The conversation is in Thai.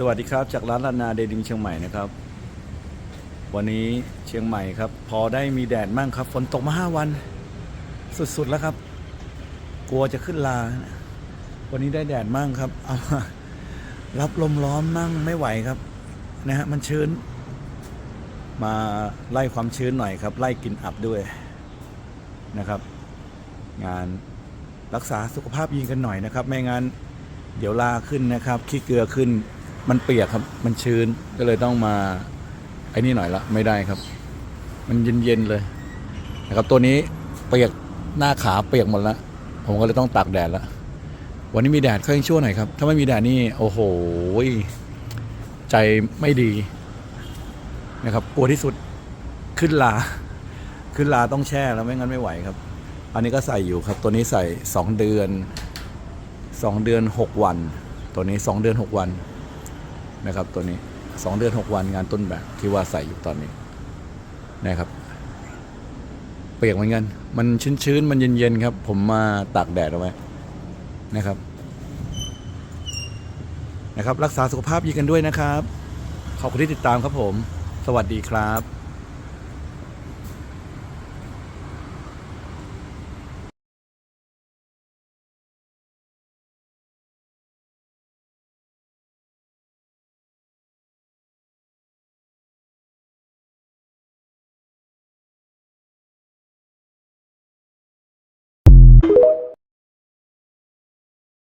สวัสดีครับจากร้านลานาเดดิมเชียงใหม่นะครับ วันนี้เชียงใหม่ครับ พอได้มีแดดมั่งครับ ฝนตกมาห้าวัน สุดๆแล้วครับ กลัวจะขึ้นลา วันนี้ได้แดดมั่งครับ เอามารับลมร้อนมั่งไม่ไหวครับนะฮะมันชื้น มาไล่ความชื้นหน่อยครับ ไล่กลิ่นอับด้วยนะครับ งานรักษาสุขภาพยิงกันหน่อยนะครับ ไม่งั้นเดี๋ยวลาขึ้นนะครับขี้เกลือขึ้น มันเปียกครับ มันชื้นก็เลยต้องมาไอ้นี่หน่อยละไม่ได้ครับ มันเย็นๆเลยนะครับตัวนี้เปียกหน้าขาเปียกหมดล้วผมก็เลยต้องตากแดดล้ววันนี้มีแดดค่อยชั่วหน่อยครับ ถ้าไม่มีแดดนี่โอ้โหใจไม่ดีนะครับกลัวที่สุดขึ้นลา ขึ้นลาต้องแช่แล้วไม่งั้นไม่ไหวครับ อันนี้ก็ใส่อยู่ครับ ตัวนี้ใส่สองเดือนสองเดือนหกวัน ตัวนี้สองเดือนหกวัน นะครับตัวนี้สองเดือนหกวันงานต้นแบบที่ว่าใส่อยู่ตอนนี้นะครับ เปียกเหมือนกัน มันชื้นๆ มันเย็นๆครับ ผมมาตากแดดเอาไว้นะครับนะครับ รักษาสุขภาพยีกันด้วยนะครับ ขอบคุณที่ติดตามครับผม สวัสดีครับ